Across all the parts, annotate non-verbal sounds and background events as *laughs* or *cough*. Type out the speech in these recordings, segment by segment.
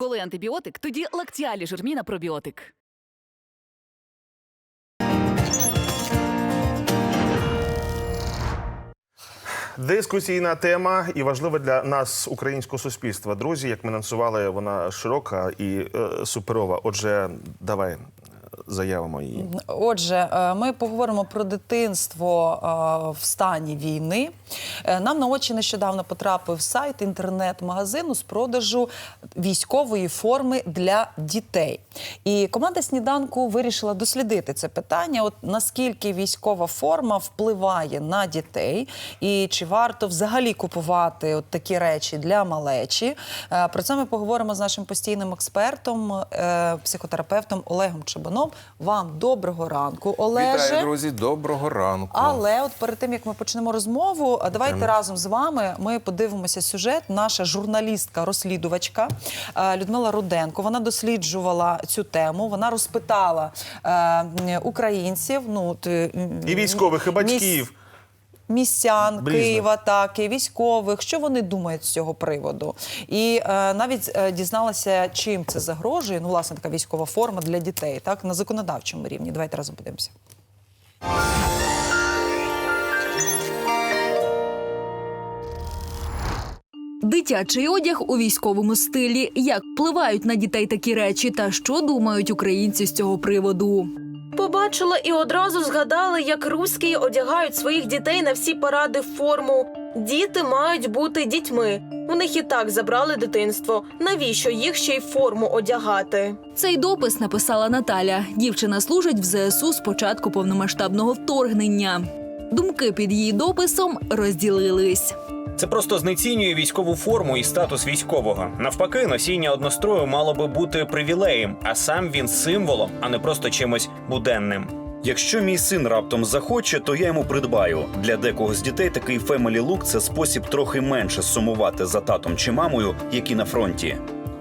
Коли антибіотик, тоді лактіалі жирміна пробіотик. Дискусійна тема і важлива для нас, українського суспільства. Друзі, як ми анонсували, вона широка і е, суперова. Отже, давай заявимо її. Отже, е, ми поговоримо про дитинство е, в стані війни. Е, Нам на очі нещодавно потрапив сайт інтернет-магазину з продажу військової форми для дітей. І команда сніданку вирішила дослідити це питання: от наскільки військова форма впливає на дітей, і чи варто взагалі купувати от такі речі для малечі. Про це ми поговоримо з нашим постійним експертом, психотерапевтом Олегом Чебаном. Вам доброго ранку, Олеже. Вітаю, друзі, доброго ранку. Але от перед тим як ми почнемо розмову, давайте разом з вами ми подивимося сюжет. Наша журналістка, розслідувачка е, Людмила Руденко. Вона досліджувала цю тему. Вона розпитала е, українців. Ну е, І військових, і батьків. Містян Близько. Києва, так і військових, що вони думають з цього приводу, і е, навіть е, дізналася, чим це загрожує. Ну, власне, така військова форма для дітей, так на законодавчому рівні. Давайте разом подивимося. Дитячий одяг у військовому стилі. Як впливають на дітей такі речі, та що думають українці з цього приводу? Побачила і одразу згадала, як руські одягають своїх дітей на всі паради в форму. Діти мають бути дітьми. У них і так забрали дитинство. Навіщо їх ще й форму одягати? Цей допис написала Наталя. Дівчина служить в ЗСУ з початку повномасштабного вторгнення. Думки під її дописом розділились. Це просто знецінює військову форму і статус військового. Навпаки, носіння однострою мало би бути привілеєм, а сам він символом, а не просто чимось буденним. Якщо мій син раптом захоче, то я йому придбаю. Для декого з дітей такий family look – це спосіб трохи менше сумувати за татом чи мамою, які на фронті.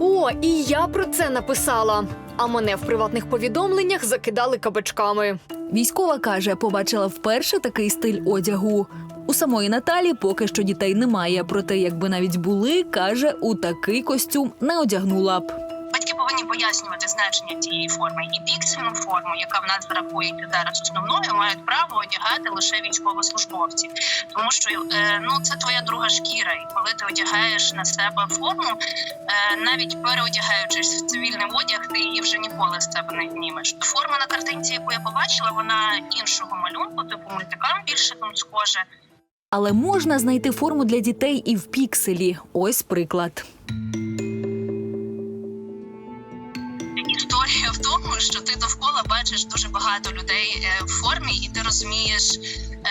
О, і я про це написала. А мене в приватних повідомленнях закидали кабачками. Військова каже, побачила вперше такий стиль одягу. У самої Наталі поки що дітей немає. Проте, якби навіть були, каже, у такий костюм не одягнула б. Батьки повинні пояснювати значення цієї форми і піксельну форму, яка в нас рахується зараз основною, мають право одягати лише військовослужбовці, тому що е, ну це твоя друга шкіра, і коли ти одягаєш на себе форму, е, навіть переодягаючись в цивільний одяг, ти її вже ніколи з себе не знімеш. Форма на картинці, яку я побачила, вона іншого малюнку, типу мультикам більше там схоже. Але можна знайти форму для дітей і в пікселі. Ось приклад. Історія в тому, що ти довкола бачиш дуже багато людей е, в формі, і ти розумієш е,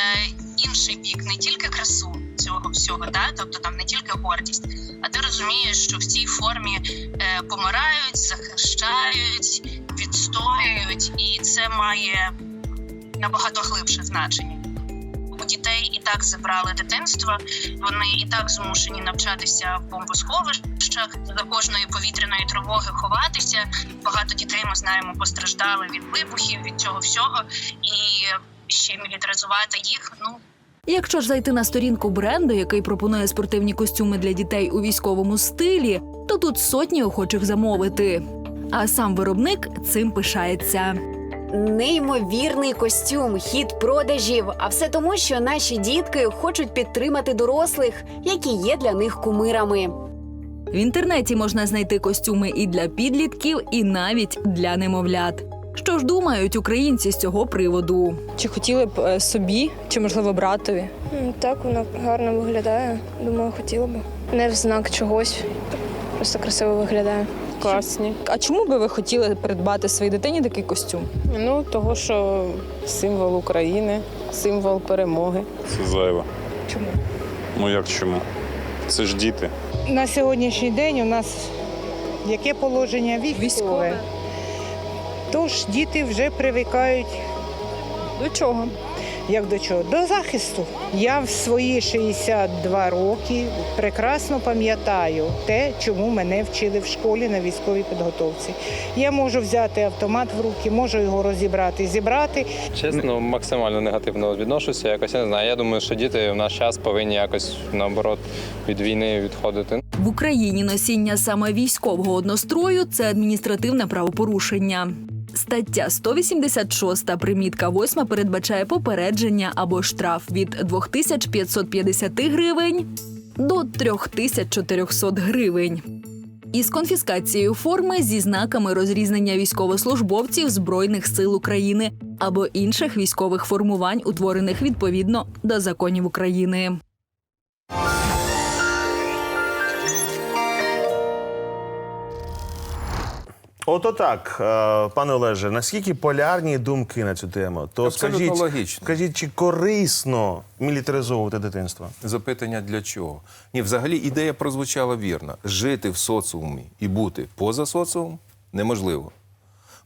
інший бік, не тільки красу цього всього, да? тобто там не тільки гордість, а ти розумієш, що в цій формі е, помирають, захищають, відстоюють, і це має набагато глибше значення. Дітей і так забрали дитинство, вони і так змушені навчатися в бомбосховищах, за кожної повітряної тривоги ховатися. Багато дітей ми знаємо постраждали від вибухів, від цього всього, і ще мілітаризувати їх. Ну Якщо ж зайти на сторінку бренду, який пропонує спортивні костюми для дітей у військовому стилі, то тут сотні охочих замовити. А сам виробник цим пишається. Неймовірний костюм, хід продажів. А все тому, що наші дітки хочуть підтримати дорослих, які є для них кумирами. В інтернеті можна знайти костюми і для підлітків, і навіть для немовлят. Що ж думають українці з цього приводу? Чи хотіли б е, собі, чи можливо братові? Так, воно гарно виглядає. Думаю, хотіла б. Не в знак чогось, просто красиво виглядає. Класні. А чому би ви хотіли придбати своїй дитині такий костюм? Ну, того, що символ України, символ перемоги. Це зайво. Чому? Ну як чому? Це ж діти. На сьогоднішній день у нас яке положення військове. Військове. Тож діти вже привикають До чого? Як до чого? До захисту. Я в свої 62 роки прекрасно пам'ятаю те, чому мене вчили в школі на військовій підготовці. Я можу взяти автомат в руки, можу його розібрати, зібрати. Чесно, максимально негативно відношуся. Якось я не знаю. Я думаю, що діти в наш час повинні якось наоборот від війни відходити. В Україні носіння саме військового однострою це адміністративне правопорушення. Стаття 186 примітка 8 передбачає попередження або штраф від 2550 гривень до 3400 гривень. Із конфіскацією форми зі знаками розрізнення військовослужбовців Збройних сил України або інших військових формувань, утворених відповідно до законів України. Ото так, е, пане Олеже, наскільки полярні думки на цю тему? То Абсолютно скажіть, логічно. скажіть, чи корисно мілітаризовувати дитинство? Запитання для чого? Ні, взагалі ідея прозвучала вірно. Жити в соціумі і бути поза соціумом неможливо.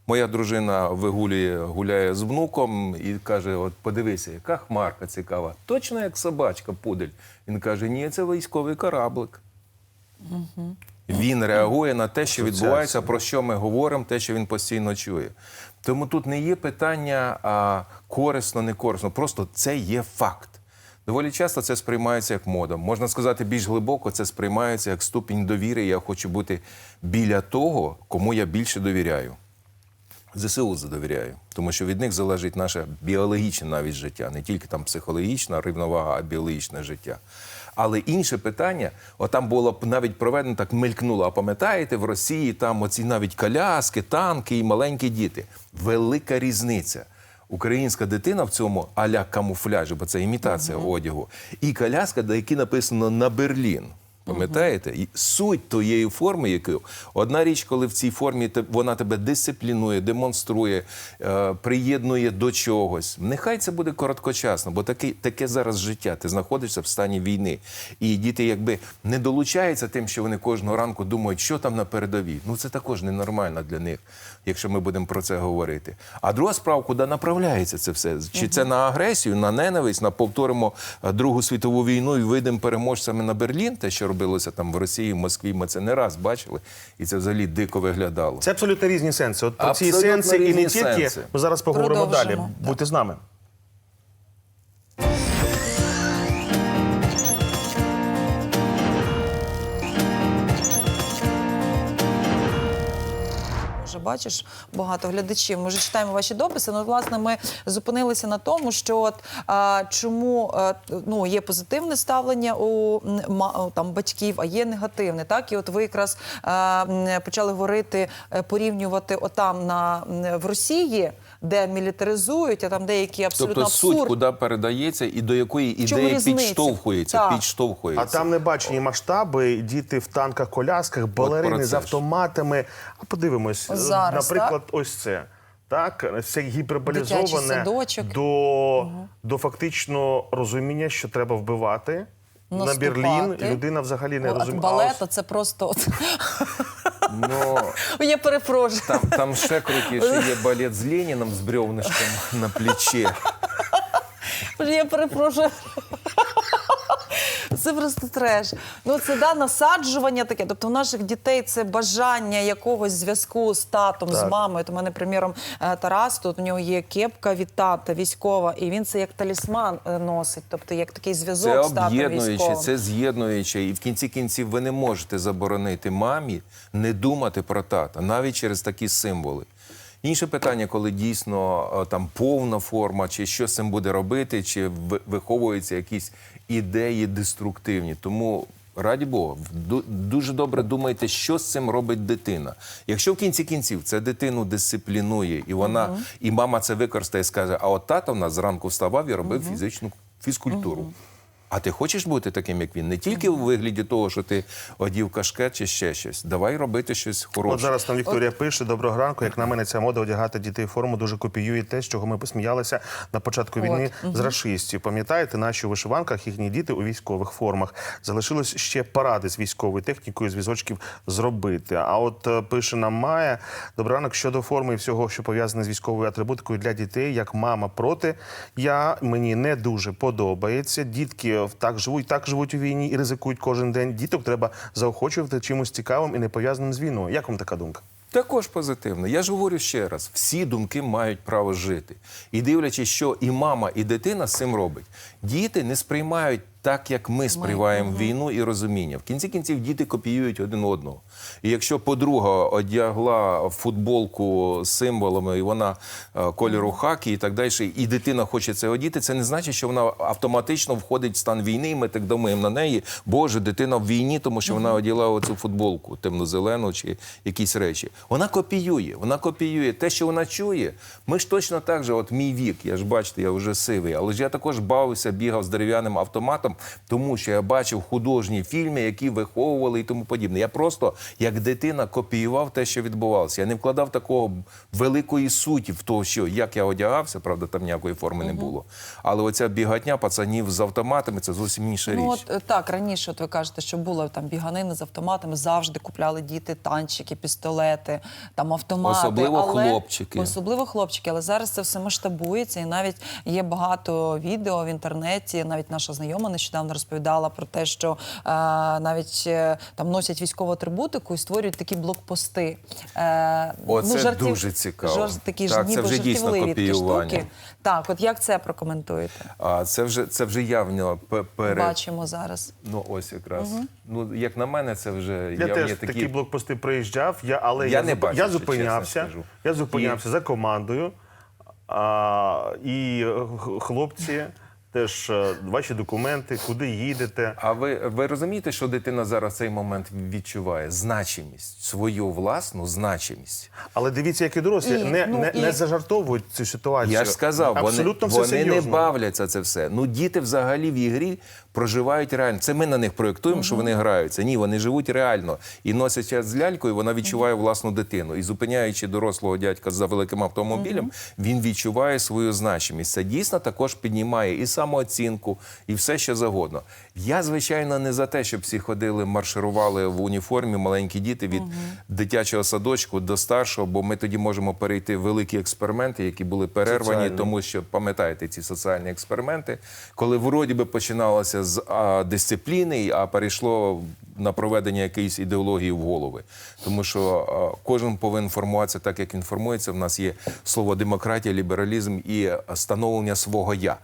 Моя дружина вигулює, гуляє з внуком і каже: От подивися, яка хмарка цікава. Точно як собачка, пудель. Він каже: ні, це військовий кораблик. Він реагує на те, що відбувається, про що ми говоримо, те, що він постійно чує. Тому тут не є питання а, корисно, не корисно. Просто це є факт. Доволі часто це сприймається як мода. Можна сказати, більш глибоко це сприймається як ступінь довіри. Я хочу бути біля того, кому я більше довіряю. ЗСУ задовіряю, тому що від них залежить наше біологічне навіть життя, не тільки там психологічна рівновага, а біологічне життя. Але інше питання, отам було б навіть проведено так мелькнуло. А пам'ятаєте, в Росії там оці навіть коляски, танки і маленькі діти. Велика різниця. Українська дитина в цьому аля камуфляжі, бо це імітація одягу, і коляска, до якій написано на Берлін. Пам'ятаєте? І суть тієї форми, яку одна річ, коли в цій формі вона тебе дисциплінує, демонструє, е, приєднує до чогось. Нехай це буде короткочасно, бо таке, таке зараз життя. Ти знаходишся в стані війни. І діти якби не долучаються тим, що вони кожного ранку думають, що там на передовій. Ну це також ненормально для них, якщо ми будемо про це говорити. А друга справа, куди направляється це все? Чи це на агресію, на ненависть, на повторимо е, Другу світову війну і вийдемо переможцями на Берлін, те, що робилося там в Росії, в Москві. Ми це не раз бачили, і це взагалі дико виглядало. Це абсолютно різні сенси. От про ці сенси і не тільки сенси. ми зараз поговоримо далі. Будьте з нами. Вже бачиш багато глядачів. Ми вже читаємо ваші дописи. Ну, власне, ми зупинилися на тому, що от а, чому а, ну є позитивне ставлення у там батьків, а є негативне. Так і от ви якраз а, почали говорити, е, порівнювати отам на в Росії, де мілітаризують, а там деякі абсолютно Тобто суть, куди передається і до якої ідеї підштовхується. Так. підштовхується. А там не бачені масштаби, діти в танках, колясках, балерини з автоматами. А подивимось, зараз, наприклад, ось це. Так, все гіперболізоване до, до фактично розуміння, що треба вбивати. На Берлін людина взагалі не розуміє. балет, А ось- це просто Ну, *laughs* я перепрошую. там, там ще крутіше є *laughs* балет з Леніном з бревнышком на плече. Я перепрошую. Це просто треш. Ну це да насаджування таке. Тобто, в наших дітей це бажання якогось зв'язку з татом, з мамою. У мене, приміром, е, Тарас, тут у нього є кепка від тата військова, і він це як талісман е, носить, тобто як такий зв'язок з татом військовим. це з'єднуюче. І в кінці кінців ви не можете заборонити мамі не думати про тата, навіть через такі символи. Інше питання, коли дійсно е, там повна форма, чи що з цим буде робити, чи ви- виховуються якісь ідеї деструктивні. Тому. Раді Бога, ду- дуже добре думайте, що з цим робить дитина. Якщо в кінці кінців це дитину дисциплінує, і вона, і мама це використає і скаже: а от тата в нас зранку вставав і робив фізичну фізкультуру. А ти хочеш бути таким, як він? Не тільки у вигляді того, що ти одів кашкет чи ще щось. Давай робити щось хороше. От зараз там Вікторія пише: доброго ранку. Як на мене, ця мода одягати дітей форму дуже копіює те, з чого ми посміялися на початку війни з рашистів. Пам'ятаєте, наші у вишиванках їхні діти у військових формах. Залишилось ще паради з військовою технікою з візочків зробити. А от е, пише нам Майя, добрий ранок щодо форми і всього, що пов'язане з військовою атрибутикою для дітей, як мама проти. Я мені не дуже подобається. Дітки так живуть, так живуть у війні і ризикують кожен день. Діток треба заохочувати чимось цікавим і не пов'язаним з війною. Як вам така думка? Також позитивно. Я ж говорю ще раз: всі думки мають право жити. І дивлячись, що і мама, і дитина з цим робить, діти не сприймають так, як ми сприймаємо війну і розуміння. В кінці кінців діти копіюють один одного. І якщо подруга одягла футболку з символами, і вона е, кольору хакі і так далі, і дитина хоче це одіти, це не значить, що вона автоматично входить в стан війни, і ми так думаємо на неї. Боже, дитина в війні, тому що вона одягла оцю футболку темно-зелену чи якісь речі. Вона копіює, вона копіює те, що вона чує. Ми ж точно так же, от мій вік, я ж бачите, я вже сивий, але ж я також бавився, бігав з дерев'яним автоматом, тому що я бачив художні фільми, які виховували і тому подібне. Я просто як дитина копіював те, що відбувалося. Я не вкладав такого великої суті в те, що як я одягався, правда, там ніякої форми не було. Але оця бігатня пацанів з автоматами це зовсім інша Ну річ. от е, так раніше, от ви кажете, що було там біганини з автоматами, завжди купляли діти танчики, пістолети, там автомати. Особливо але, хлопчики. Особливо хлопчики, але зараз це все масштабується, і навіть є багато відео в інтернеті. Навіть наша знайома нещодавно розповідала про те, що е, навіть е, там носять військову атрибутику і створюють такі блокпости. Е, Оце дуже цікаво. Жар, такі ж Так, це вже дійсно жартівливі такі копіювання. штуки. Так, от як це прокоментуєте? А це вже це вже явно пере... Бачимо зараз. Ну ось якраз. Ну як на мене, це вже Я явні теж такі. такі блокпости проїжджав, я, але Я я, не зуп- бачив, я зупинявся. чесно скажу. Я зупинявся за командою. А, і х- хлопці теж е, ваші документи, куди їдете. А ви, ви розумієте, що дитина зараз в цей момент відчуває значимість, свою власну значимість. Але дивіться, які дорослі І, не, ну, не, і- не зажартовують цю ситуацію. Я ж сказав, вони, Абсолютно все вони не бавляться це все. Ну діти взагалі в ігрі проживають реально. Це ми на них проєктуємо, що вони граються. Ні, вони живуть реально і носячи з лялькою, вона відчуває власну дитину. І зупиняючи дорослого дядька за великим автомобілем, він відчуває свою значимість. Це дійсно також піднімає і самооцінку, і все що завгодно. Я, звичайно, не за те, щоб всі ходили, марширували в уніформі маленькі діти від дитячого садочку до старшого, бо ми тоді можемо перейти в великі експерименти, які були перервані, Соціальні. тому що пам'ятаєте ці соціальні експерименти, коли вроді би починалося з дисципліни, а перейшло на проведення якоїсь ідеології в голови. Тому що кожен повинен формуватися так, як він формується. В нас є слово демократія, лібералізм і становлення свого я.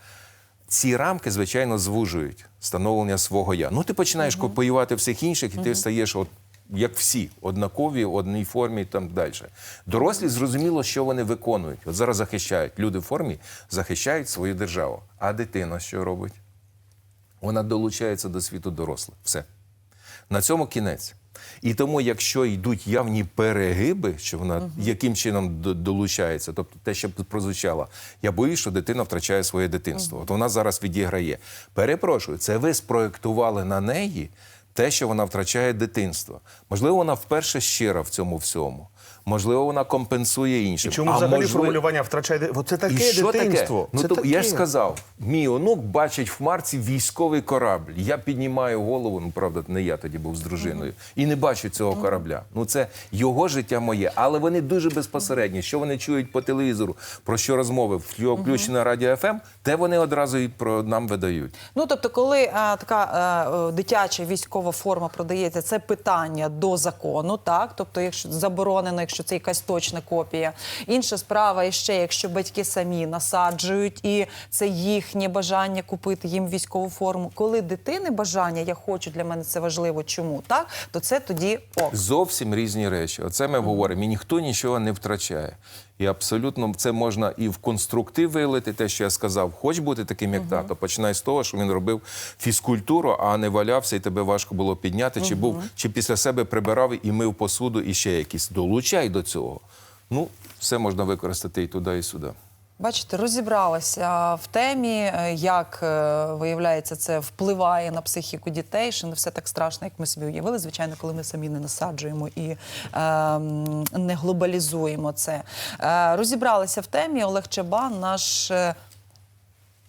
Ці рамки, звичайно, звужують становлення свого я. Ну, ти починаєш копіювати всіх інших, і ти стаєш от. Як всі, однакові, в одній формі і там далі. Дорослі зрозуміло, що вони виконують. От зараз захищають. Люди в формі захищають свою державу. А дитина що робить? Вона долучається до світу дорослих. Все. На цьому кінець. І тому, якщо йдуть явні перегиби, що вона яким чином долучається, тобто те, що прозвучало, я боюсь, що дитина втрачає своє дитинство. От вона зараз відіграє. Перепрошую, це ви спроєктували на неї те, що вона втрачає дитинство. Можливо, вона вперше щира в цьому всьому. Можливо, вона компенсує І чому А взагалі можливо- формулювання втрачає ди- Оце таке і що дитинство. таке? Ну, Це то, таке. я ж сказав, мій онук бачить в Марці військовий корабль. Я піднімаю голову, ну правда, не я тоді був з дружиною, і не бачу цього корабля. Ну це його життя моє, але вони дуже безпосередні. Що вони чують по телевізору, про що розмови, що включено радіо ФМ, те вони одразу і про нам видають. Ну тобто, коли е, така е, дитяча військова форма продається, це питання до закону, так тобто, якщо заборонено, якщо це якась точна копія. Інша справа і ще, якщо батьки самі насаджують, і це їхнє бажання купити їм військову форму. Коли дитини бажання, я хочу для мене це важливо, чому так, то це тоді ок. Зовсім різні речі. Оце ми говоримо. І ніхто нічого не втрачає. І абсолютно це можна і в конструктив вилити, те, що я сказав. Хоч бути таким, як тато. Починай з того, що він робив фізкультуру, а не валявся, і тебе важко було підняти. Чи був, чи після себе прибирав і мив посуду, і ще якісь. Долучай до цього. Ну, все можна використати і туди, і сюди. Бачите, розібралася в темі, е, як е, виявляється, це впливає на психіку дітей, що не все так страшно, як ми собі уявили. Звичайно, коли ми самі не насаджуємо і е, не глобалізуємо це. Е, розібралися в темі. Олег Чабан, наш. е,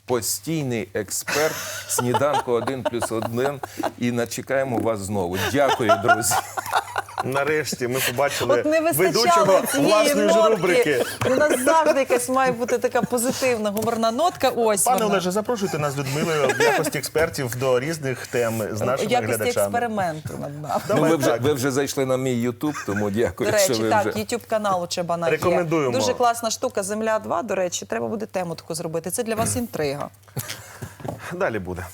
Постійний експерт сніданку 1 плюс 1. І начекаємо вас знову. Дякую, друзі. Нарешті ми побачили От не ведучого вистачало цієї власної ж нотки. рубрики. У нас завжди якась має бути така позитивна гуморна нотка. Ось Пане вона. Олеже, запрошуйте нас з Людмилою в якості експертів до різних тем з нашими якості глядачами. експерименту над нами. Ну, ви, вже, ви вже зайшли на мій Ютуб, тому дякую, До що речі, ви так, вже. youtube канал у Чебана Рекомендуємо. є. Дуже класна штука Земля 2, До речі, треба буде тему таку зробити. Це для вас *clears throat* інтрига. Далі буде.